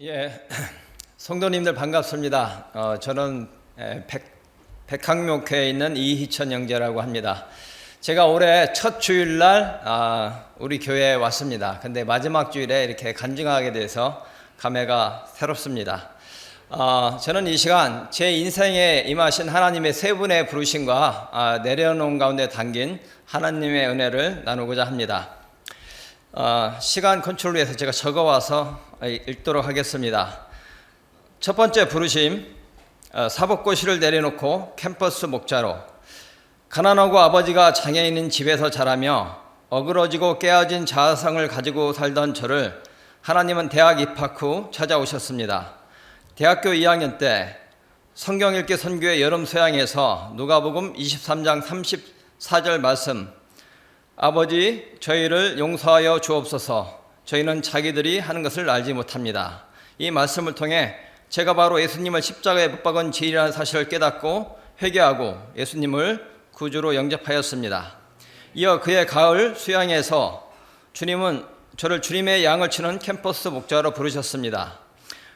예, 성도님들 반갑습니다. 어, 저는 에, 백, 백학목회에 있는 이희천 형제라고 합니다. 제가 올해 첫 주일날 아, 우리 교회에 왔습니다. 근데 마지막 주일에 이렇게 간증하게 돼서 감회가 새롭습니다. 어, 저는 이 시간 제 인생에 임하신 하나님의 세 분의 부르심과 아, 내려놓은 가운데 담긴 하나님의 은혜를 나누고자 합니다. 어, 시간 컨트롤 위해서 제가 적어와서 읽도록 하겠습니다. 첫 번째 부르심, 어, 사법고시를 내려놓고 캠퍼스 목자로 가난하고 아버지가 장애인인 집에서 자라며 어그러지고 깨어진 자아성을 가지고 살던 저를 하나님은 대학 입학 후 찾아오셨습니다. 대학교 2학년 때 성경 읽기 선교의 여름 소양에서 누가복음 23장 34절 말씀 아버지 저희를 용서하여 주옵소서 저희는 자기들이 하는 것을 알지 못합니다. 이 말씀을 통해 제가 바로 예수님을 십자가에 못 박은 죄인이라는 사실을 깨닫고 회개하고 예수님을 구주로 영접하였습니다. 이어 그의 가을 수양에서 주님은 저를 주님의 양을 치는 캠퍼스 목자로 부르셨습니다.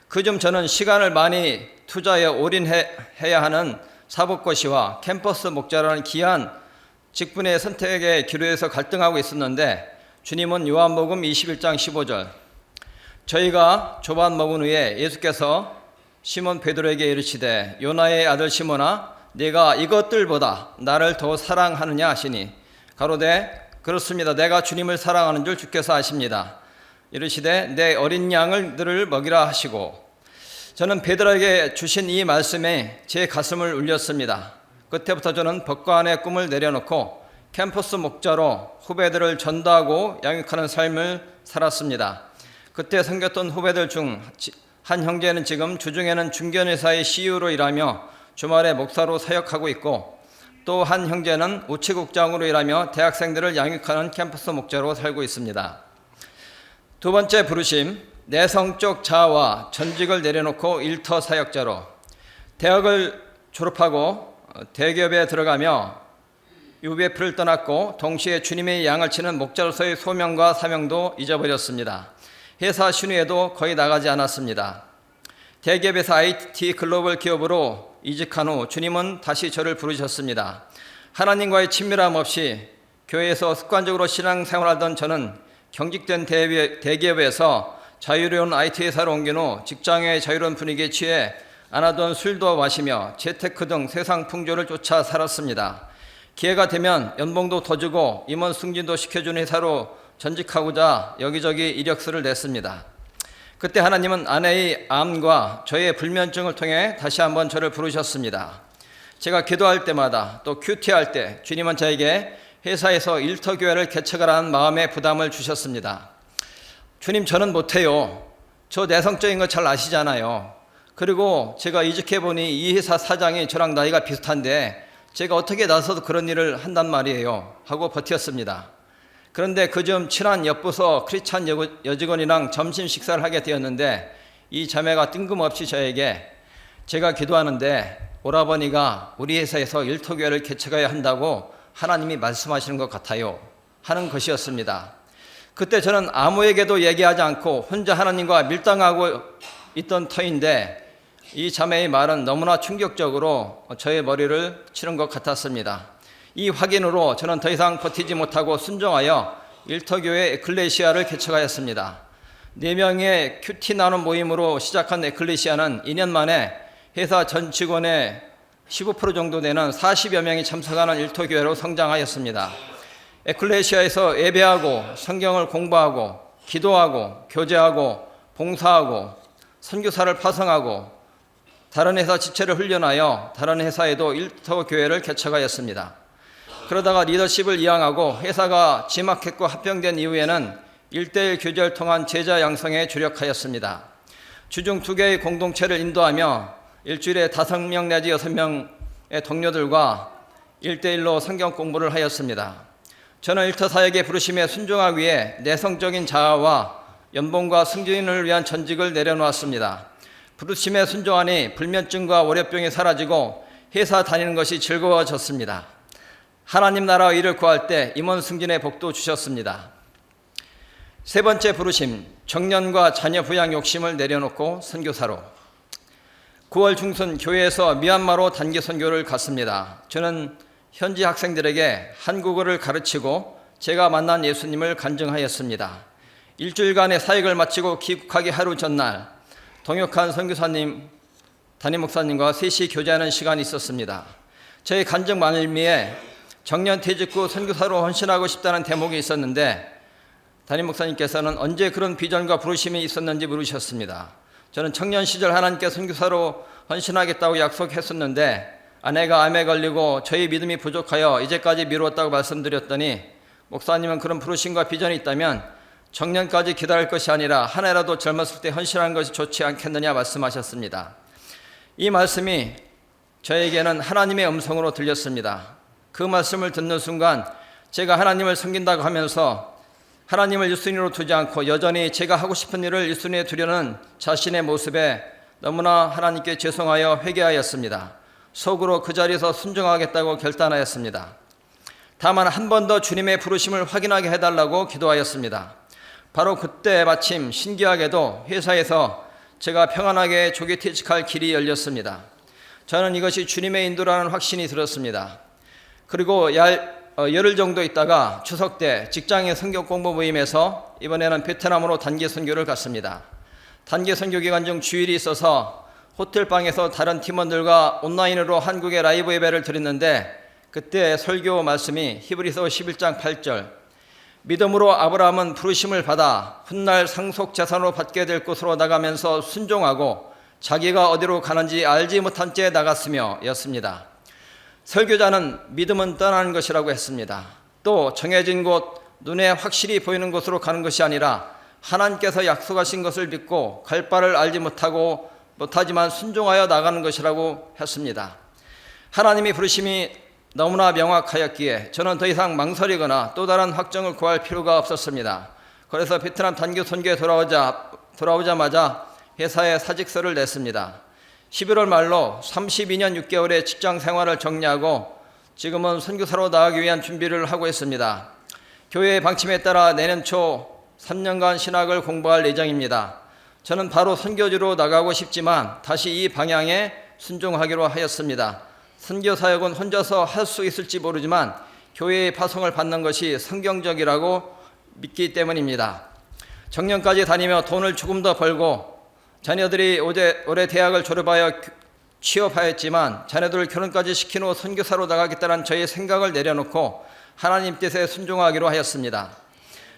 그중 저는 시간을 많이 투자해 올인해야 하는 사법고시와 캠퍼스 목자라는 귀한 직분의 선택의 기로에서 갈등하고 있었는데 주님은 요한복음 21장 15절 저희가 조반 먹은 후에 예수께서 시몬 베드로에게 이르시되 요나의 아들 시몬아 네가 이것들보다 나를 더 사랑하느냐 하시니 가로되 그렇습니다. 내가 주님을 사랑하는 줄 주께서 아십니다. 이르시되 내 어린 양을 들을 먹이라 하시고 저는 베드로에게 주신 이 말씀에 제 가슴을 울렸습니다 그때부터 저는 법관의 꿈을 내려놓고 캠퍼스 목자로 후배들을 전도하고 양육하는 삶을 살았습니다. 그때 생겼던 후배들 중 한 형제는 지금 주중에는 중견회사의 CEO로 일하며 주말에 목사로 사역하고 있고 또 한 형제는 우체국장으로 일하며 대학생들을 양육하는 캠퍼스 목자로 살고 있습니다. 두 번째 부르심, 내성적 자아와 전직을 내려놓고 일터 사역자로 대학을 졸업하고 대기업에 들어가며 UBF를 떠났고 동시에 주님의 양을 치는 목자로서의 소명과 사명도 잊어버렸습니다. 회사 신우에도 거의 나가지 않았습니다. 대기업에서 IT 글로벌 기업으로 이직한 후 주님은 다시 저를 부르셨습니다. 하나님과의 친밀함 없이 교회에서 습관적으로 신앙생활하던 저는 경직된 대기업에서 자유로운 IT 회사로 옮긴 후 직장의 자유로운 분위기에 취해 안 하던 술도 마시며 재테크 등 세상 풍조를 쫓아 살았습니다. 기회가 되면 연봉도 더 주고 임원 승진도 시켜주는 회사로 전직하고자 여기저기 이력서를 냈습니다. 그때 하나님은 아내의 암과 저의 불면증을 통해 다시 한번 저를 부르셨습니다. 제가 기도할 때마다 또 큐티할 때 주님은 저에게 회사에서 일터교회를 개척하라는 마음의 부담을 주셨습니다. 주님 저는 못해요. 저 내성적인 거 잘 아시잖아요. 그리고 제가 이직해 보니 이 회사 사장이 저랑 나이가 비슷한데 제가 어떻게 나서도 그런 일을 한단 말이에요. 하고 버텼습니다. 그런데 그중 친한 옆부서 크리찬 여직원이랑 점심 식사를 하게 되었는데 이 자매가 뜬금없이 저에게 제가 기도하는데 오라버니가 우리 회사에서 일터교회를 개척해야 한다고 하나님이 말씀하시는 것 같아요. 하는 것이었습니다. 그때 저는 아무에게도 얘기하지 않고 혼자 하나님과 밀당하고 있던 터인데 이 자매의 말은 너무나 충격적으로 저의 머리를 치는 것 같았습니다. 이 확인으로 저는 더 이상 버티지 못하고 순종하여 일터교회 에클레시아를 개척하였습니다. 네 명의 큐티 나눔 모임으로 시작한 에클레시아는 2년 만에 회사 전 직원의 15% 정도 되는 40여 명이 참석하는 일터교회로 성장하였습니다. 에클레시아에서 예배하고 성경을 공부하고 기도하고 교제하고 봉사하고 선교사를 파송하고 다른 회사 지체를 훈련하여 다른 회사에도 일터 교회를 개척하였습니다. 그러다가 리더십을 이양하고 회사가 지막했고 합병된 이후에는 일대일 교제를 통한 제자 양성에 주력하였습니다. 주중 두 개의 공동체를 인도하며 일주일에 다섯 명 내지 여섯 명의 동료들과 일대일로 성경 공부를 하였습니다. 저는 일터 사역의 부르심에 순종하기 위해 내성적인 자아와 연봉과 승진을 위한 전직을 내려놓았습니다. 부르심에 순종하니 불면증과 월요병이 사라지고 회사 다니는 것이 즐거워졌습니다. 하나님 나라 일을 구할 때 임원 승진의 복도 주셨습니다. 세 번째 부르심, 정년과 자녀 부양 욕심을 내려놓고 선교사로. 9월 중순 교회에서 미얀마로 단기 선교를 갔습니다. 저는 현지 학생들에게 한국어를 가르치고 제가 만난 예수님을 간증하였습니다. 일주일간의 사역을 마치고 귀국하기 하루 전날 동역한 선교사님, 담임 목사님과 셋이 교제하는 시간이 있었습니다. 저희 간증 말미에 정년 퇴직 후 선교사로 헌신하고 싶다는 대목이 있었는데 담임 목사님께서는 언제 그런 비전과 부르심이 있었는지 물으셨습니다. 저는 청년 시절 하나님께 선교사로 헌신하겠다고 약속했었는데 아내가 암에 걸리고 저희 믿음이 부족하여 이제까지 미루었다고 말씀드렸더니 목사님은 그런 부르심과 비전이 있다면 정년까지 기다릴 것이 아니라 한 해라도 젊었을 때 헌신하는 것이 좋지 않겠느냐 말씀하셨습니다. 이 말씀이 저에게는 하나님의 음성으로 들렸습니다. 그 말씀을 듣는 순간 제가 하나님을 섬긴다고 하면서 하나님을 1순위로 두지 않고 여전히 제가 하고 싶은 일을 1순위에 두려는 자신의 모습에 너무나 하나님께 죄송하여 회개하였습니다. 속으로 그 자리에서 순종하겠다고 결단하였습니다. 다만 한 번 더 주님의 부르심을 확인하게 해달라고 기도하였습니다. 바로 그때 마침 신기하게도 회사에서 제가 평안하게 조기 퇴직할 길이 열렸습니다. 저는 이것이 주님의 인도라는 확신이 들었습니다. 그리고 열, 어, 열흘 정도 있다가 추석 때 직장의 성경 공부 모임에서 이번에는 베트남으로 단기 선교를 갔습니다. 단기 선교 기간 중 주일이 있어서 호텔 방에서 다른 팀원들과 온라인으로 한국의 라이브 예배를 드렸는데 그때 설교 말씀이 히브리서 11장 8절 믿음으로 아브라함은 부르심을 받아 훗날 상속 재산으로 받게 될 곳으로 나가면서 순종하고 자기가 어디로 가는지 알지 못한 채 나갔으며 였습니다. 설교자는 믿음은 떠나는 것이라고 했습니다. 또 정해진 곳, 눈에 확실히 보이는 곳으로 가는 것이 아니라 하나님께서 약속하신 것을 믿고 갈 바를 알지 못하고 못하지만 순종하여 나가는 것이라고 했습니다. 하나님이 부르심이 너무나 명확하였기에 저는 더 이상 망설이거나 또 다른 확정을 구할 필요가 없었습니다. 그래서 베트남 단교 선교에 돌아오자 돌아오자마자 회사에 사직서를 냈습니다. 11월 말로 32년 6개월의 직장 생활을 정리하고 지금은 선교사로 나가기 위한 준비를 하고 있습니다. 교회의 방침에 따라 내년 초 3년간 신학을 공부할 예정입니다. 저는 바로 선교지로 나가고 싶지만 다시 이 방향에 순종하기로 하였습니다. 선교 사역은 혼자서 할 수 있을지 모르지만 교회의 파송을 받는 것이 성경적이라고 믿기 때문입니다. 정년까지 다니며 돈을 조금 더 벌고 자녀들이 올해, 올해 대학을 졸업하여 취업하였지만 자녀들을 결혼까지 시킨 후 선교사로 나가겠다는 저의 생각을 내려놓고 하나님 뜻에 순종하기로 하였습니다.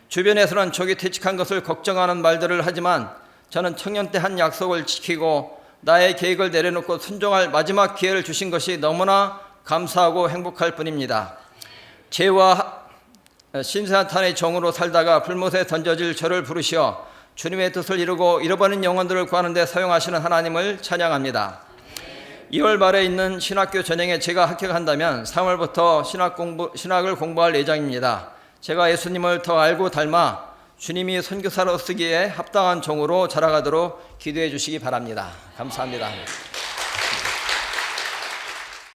주변에서는 조기 퇴직한 것을 걱정하는 말들을 하지만 저는 청년 때 한 약속을 지키고 나의 계획을 내려놓고 순종할 마지막 기회를 주신 것이 너무나 감사하고 행복할 뿐입니다. 죄와 신사탄의 종으로 살다가 불못에 던져질 저를 부르시어 주님의 뜻을 이루고 잃어버린 영혼들을 구하는 데 사용하시는 하나님을 찬양합니다. 2월 말에 있는 신학교 전형에 제가 합격한다면 3월부터 신학 공부, 신학을 공부할 예정입니다. 제가 예수님을 더 알고 닮아 주님이 선교사로 쓰기에 합당한 종으로 자라가도록 기도해 주시기 바랍니다. 감사합니다.